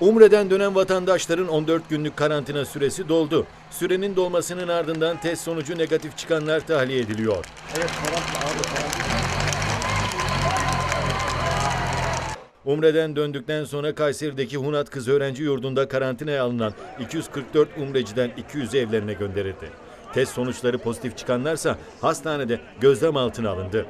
Umre'den dönen vatandaşların 14 günlük karantina süresi doldu. Sürenin dolmasının ardından test sonucu negatif çıkanlar tahliye ediliyor. Umre'den döndükten sonra Kayseri'deki Hunat Kız Öğrenci Yurdu'nda karantinaya alınan 244 Umreciden 200'ü evlerine gönderildi. Test sonuçları pozitif çıkanlarsa hastanede gözlem altına alındı.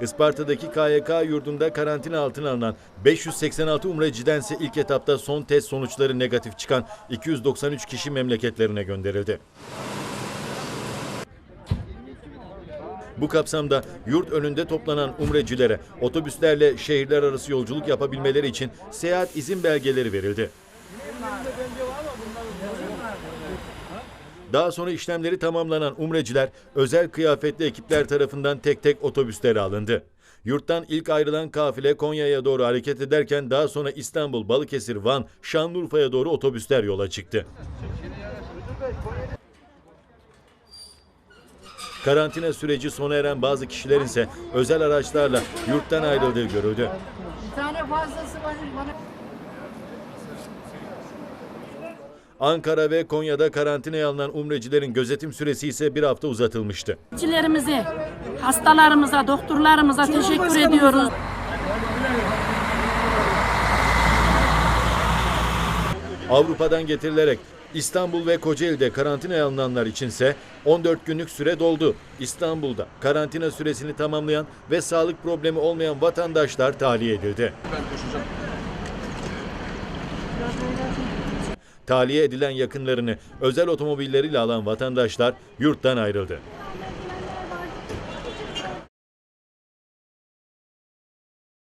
Isparta'daki KYK yurdunda karantina altına alınan 586 umrecidense ilk etapta son test sonuçları negatif çıkan 293 kişi memleketlerine gönderildi. Bu kapsamda yurt önünde toplanan umrecilere otobüslerle şehirler arası yolculuk yapabilmeleri için seyahat izin belgeleri verildi. Daha sonra işlemleri tamamlanan umreciler özel kıyafetli ekipler tarafından tek tek otobüslere alındı. Yurttan ilk ayrılan kafile Konya'ya doğru hareket ederken daha sonra İstanbul, Balıkesir, Van, Şanlıurfa'ya doğru otobüsler yola çıktı. Karantina süreci sona eren bazı kişilerin ise özel araçlarla yurttan ayrıldığı görüldü. Bir tane fazlası var bana. Ankara ve Konya'da karantinaya alınan umrecilerin gözetim süresi ise bir hafta uzatılmıştı. Çiftçilerimize, hastalarımıza, doktorlarımıza teşekkür ediyoruz. Avrupa'dan getirilerek İstanbul ve Kocaeli'de karantinaya alınanlar içinse 14 günlük süre doldu. İstanbul'da karantina süresini tamamlayan ve sağlık problemi olmayan vatandaşlar tahliye edildi. Tahliye edilen yakınlarını özel otomobilleriyle alan vatandaşlar yurttan ayrıldı.